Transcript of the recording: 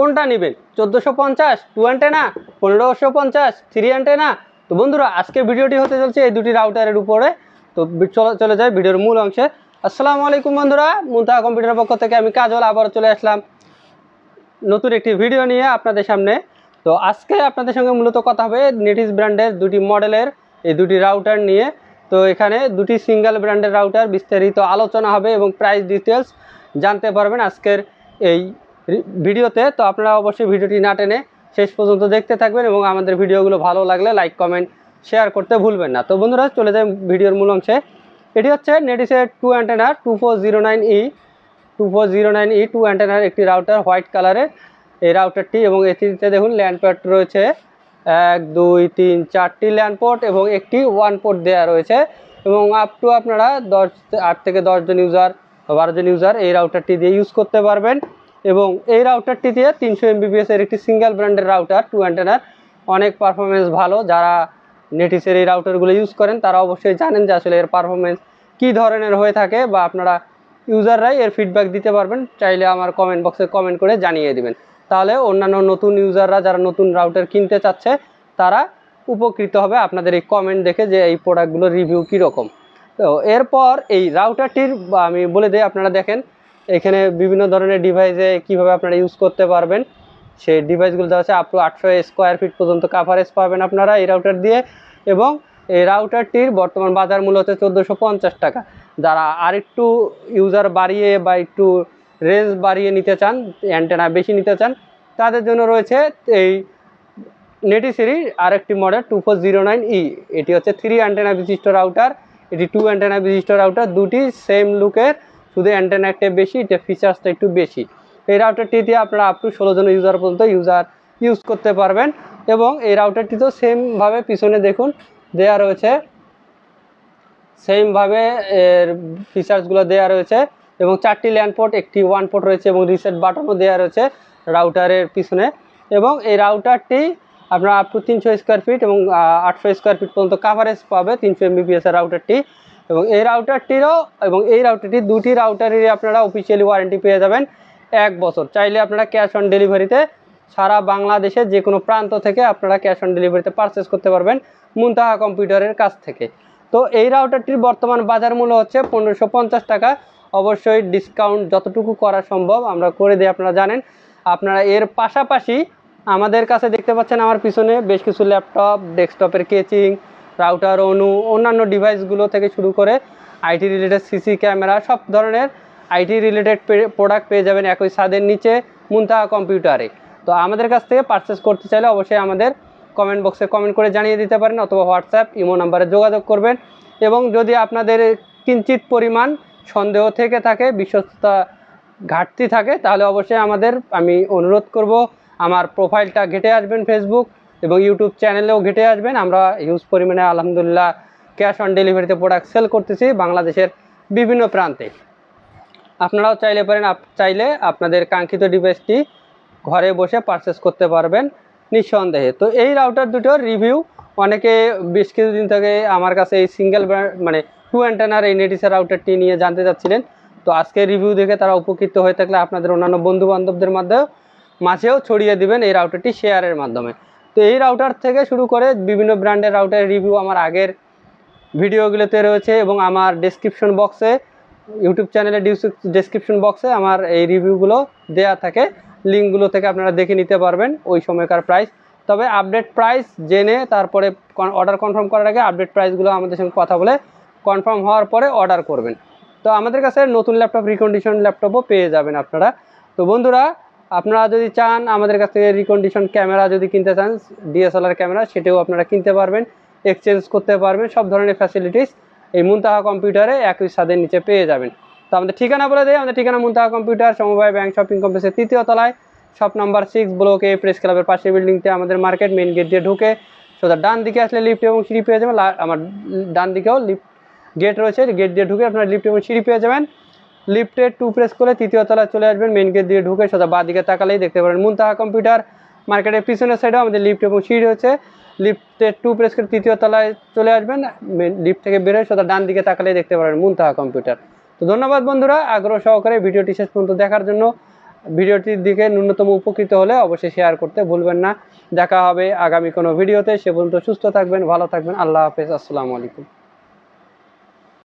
কোনটা নেবেন? চোদ্দোশো পঞ্চাশ টু অ্যান্টেনা পনেরোশো পঞ্চাশ থ্রি অ্যান্টেনা তো বন্ধুরা, আজকে ভিডিওটি হতে চলছে এই দুটি রাউটারের উপরে। তো চলে যায় ভিডিওর মূল অংশে। আসসালামু আলাইকুম বন্ধুরা মুন্তা কম্পিউটার পক্ষ থেকে আমি কাজল আবার চলে আসলাম। নতুন একটি ভিডিও নিয়ে আপনাদের সামনে। তো আজকে আপনাদের সঙ্গে মূলত কথা হবে নেটিস ব্র্যান্ডের দুটি মডেলের এই দুটি রাউটার নিয়ে। তো এখানে দুটি সিঙ্গেল ব্র্যান্ডের রাউটার বিস্তারিত আলোচনা হবে এবং প্রাইস ডিটেলস জানতে পারবেন আজকের এই ভিডিওতে, তো আপনারা অবশ্যই ভিডিওটি না টেনে শেষ পর্যন্ত দেখতে থাকবেন এবং আমাদের ভিডিওগুলো ভালো লাগলে লাইক, কমেন্ট, শেয়ার করতে ভুলবেন না। তো বন্ধুরা, চলে যাই ভিডিওর মূল অংশে। এটি হচ্ছে নেটিসের two antenna two four zero nine E. Two four zero nine E, two অ্যান্টেনার একটি রাউটার, হোয়াইট কালারের। এই রাউটারটি এবং এটিতে দেখুন, ল্যান্ড পোর্ট রয়েছে। এক, দুই, তিন, চারটি ল্যান্ড পোর্ট এবং একটি ওয়ান পোর্ট দেওয়া রয়েছে। এবং আপ টু আপনারা দশ, আট থেকে দশজন ইউজার বারোজন ইউজার এই রাউটারটি দিয়ে ইউজ করতে পারবেন। এবং এই রাউটারটি দিয়ে তিনশো এমবিপিএস এর একটি সিঙ্গেল ব্র্যান্ডের রাউটার টু অ্যান্টেনার অনেক পারফরমেন্স ভালো। যারা নেটিসের এই রাউটারগুলো ইউজ করেন, তারা অবশ্যই জানেন যে আসলে এর পারফরমেন্স কী ধরনের হয়ে থাকে বা আপনারা ইউজাররাই এর ফিডব্যাক দিতে পারবেন। চাইলে আমার কমেন্ট বক্সে কমেন্ট করে জানিয়ে দিবেন। তাহলে অন্যান্য নতুন ইউজাররা যারা নতুন রাউটার কিনতে চাচ্ছে, তারা উপকৃত হবে আপনাদের এই কমেন্ট দেখে যে এই প্রোডাক্টগুলোর রিভিউ কীরকম। তো এরপর এই রাউটারটির আমি বলে দিই, আপনারা দেখেন এখানে বিভিন্ন ধরনের ডিভাইসে কীভাবে আপনারা ইউজ করতে পারবেন, সেই ডিভাইসগুলো দেওয়া আছে আপ টু আটশো স্কোয়ার ফিট পর্যন্ত কাভারেজ পাবেন আপনারা এই রাউটার দিয়ে এবং এই রাউটারটির বর্তমান বাজার মূল্য হচ্ছে চোদ্দোশো পঞ্চাশ টাকা। যারা আরেকটু ইউজার বাড়িয়ে বা একটু রেঞ্জ বাড়িয়ে নিতে চান অ্যান্টেনা বেশি নিতে চান, তাদের জন্য রয়েছে এই নেটি সিরিজ আরেকটি model two four zero nine E এটি হচ্ছে থ্রি অ্যান্টেনা বিশিষ্ট রাউটার এটি টু অ্যান্টেনা বিশিষ্ট রাউটার দুটি সেম লুকের শুধু অ্যান্টেনা বেশি, এটা ফিচার্সটা একটু বেশি। এই রাউটারটি দিয়ে আপনারা আপ টু ষোলো জন ইউজার পর্যন্ত ইউজার ইউজ করতে পারবেন এবং এই রাউটারটি তো সেমভাবে পিছনে দেখুন, দেয়া রয়েছে। সেমভাবে এর ফিচার্সগুলো দেওয়া রয়েছে এবং চারটি ল্যান্ড পোর্ট একটি ওয়ান পোর্ট রয়েছে এবং রিসেট বাটনও দেওয়া রয়েছে রাউটারের পিছনে। এবং এই রাউটারটি আপনার আপ টু তিনশো স্কোয়ার ফিট এবং আটশো স্কোয়ার ফিট পর্যন্ত কাভারেজ পাবে তিনশো এমবিপিএস এর রাউটারটি এবং এই রাউটারটিরও এবং এই রাউটারটি দুটি রাউটারেরই আপনারা অফিসিয়ালি ওয়ারেন্টি পেয়ে যাবেন এক বছর। চাইলে আপনারা ক্যাশ অন ডেলিভারিতে সারা বাংলাদেশের যে কোনো প্রান্ত থেকে আপনারা ক্যাশ অন ডেলিভারিতে পারচেস করতে পারবেন মুনতাহা কম্পিউটারের কাছ থেকে। তো এই রাউটারটির বর্তমান বাজার মূল্য হচ্ছে পনেরোশো পঞ্চাশ টাকা। অবশ্যই ডিসকাউন্ট যতটুকু করা সম্ভব আমরা করে দিই, আপনারা জানেন। আপনারা এর পাশাপাশি আমাদের কাছে দেখতে পাচ্ছেন আমার পিছনে বেশ কিছু ল্যাপটপ ডেস্কটপের কেচিং রাউটার অনু অন্যান্য ডিভাইসগুলো থেকে শুরু করে আইটি রিলেটেড সিসি ক্যামেরা সব ধরনের আইটি রিলেটেড প্রোডাক্ট পেয়ে যাবেন একই ছাদের নিচে মুনতাহা কম্পিউটারে তো আমাদের কাছ থেকে পারচেস করতে চাইলে অবশ্যই আমাদের কমেন্ট বক্সে কমেন্ট করে জানিয়ে দিতে পারেন অথবা হোয়াটসঅ্যাপ ইমো নাম্বারে যোগাযোগ করবেন এবং যদি আপনাদের কিঞ্চিত পরিমাণ সন্দেহ থেকে থাকে, বিশ্বস্ততা ঘাটতি থাকে, তাহলে অবশ্যই আমাদের আমি অনুরোধ করব, আমার প্রোফাইলটা ঘেটে আসবেন ফেসবুক এবং ইউটিউব চ্যানেলেও ঘেটে আসবেন। আমরা হিউজ পরিমাণে আলহামদুলিল্লাহ ক্যাশ অন ডেলিভারিতে প্রোডাক্ট সেল করতেছি বাংলাদেশের বিভিন্ন প্রান্তে। আপনারাও চাইলে পারেন চাইলে আপনাদের কাঙ্ক্ষিত ডিভাইসটি ঘরে বসে পারচেস করতে পারবেন নিঃসন্দেহে। তো এই রাউটার দুটোর রিভিউ অনেকে বেশ কিছুদিন থেকে আমার কাছে এই সিঙ্গেল মানে টু অ্যান্টেনার এই নেটিসের রাউটারটি নিয়ে জানতে চাচ্ছিলেন। তো আজকে রিভিউ দেখে তারা উপকৃত হয়ে থাকলে আপনাদের অন্যান্য বন্ধু বান্ধবদের মাধ্যমেও মাঝেও ছড়িয়ে দিবেন এই রাউটারটি শেয়ারের মাধ্যমে। তো এই রাউটার থেকে শুরু করে বিভিন্ন ব্র্যান্ডের রাউটারের রিভিউ আমার আগের ভিডিওগুলোতে রয়েছে এবং আমার ডেসক্রিপশন বক্সে ইউটিউব চ্যানেলের ডেসক্রিপশন বক্সে আমার এই রিভিউগুলো দেয়া থাকে। লিঙ্কগুলো থেকে আপনারা দেখে নিতে পারবেন ওই সময়কার প্রাইস তবে আপডেট প্রাইস জেনে তারপরে অর্ডার কনফার্ম করার আগে আপডেট প্রাইসগুলো আমাদের সঙ্গে কথা বলে কনফার্ম হওয়ার পরে অর্ডার করবেন। তো আমাদের কাছে নতুন ল্যাপটপ রিকন্ডিশন ল্যাপটপও পেয়ে যাবেন আপনারা। তো বন্ধুরা আপনারা যদি চান আমাদের কাছ থেকে রিকন্ডিশন ক্যামেরা যদি কিনতে চান ডিএসএলআর ক্যামেরা সেটাও আপনারা কিনতে পারবেন এক্সচেঞ্জ করতে পারবেন, সব ধরনের ফ্যাসিলিটিস এই মুনতাহা কম্পিউটারে একই ছাদের নিচে পেয়ে যাবেন। তো আমাদের ঠিকানা বলে দেয় আমাদের ঠিকানা মুনতাহা কম্পিউটার সমবায় ব্যাংক শপিং কমপ্লেক্সের তৃতীয় তলায়। Shop number six block press ক্লাবের পাশে বিল্ডিংতে আমাদের মার্কেট মেন গেট দিয়ে ঢুকে। সোজা ডান দিকে আসলে লিফট এবং সিঁড়ি পেয়ে যাবেন আমার ডান দিকেও লিফট গেট রয়েছে গেট দিয়ে ঢুকে আপনারা লিফট এবং সিঁড়ি পেয়ে যাবেন। লিফটে টু প্রেস করে তৃতীয় তলায় চলে আসবেন মেন গেট দিয়ে ঢুকে সোজা বাঁ দিকে তাকালেই দেখতে পারেন মুনতাহা কম্পিউটার মার্কেটের পিছনের সাইডেও আমাদের লিফট এবং সিঁড়ি রয়েছে। লিফটে টু প্রেস করে তৃতীয় তলায় চলে আসবেন লিফট থেকে বেরোয় সোজা ডান দিকে তাকালেই দেখতে পারেন মুনতাহা কম্পিউটার তো ধন্যবাদ বন্ধুরা, আগ্রহ সহকারে ভিডিওটি শেষ পর্যন্ত দেখার জন্য। ভিডিওটির দিকে ন্যূনতম উপকৃত হলে অবশ্যই শেয়ার করতে ভুলবেন না। দেখা হবে আগামী কোনো ভিডিওতে। সে পর্যন্ত সুস্থ থাকবেন, ভালো থাকবেন। আল্লাহ হাফেজ। আসসালামু আলাইকুম।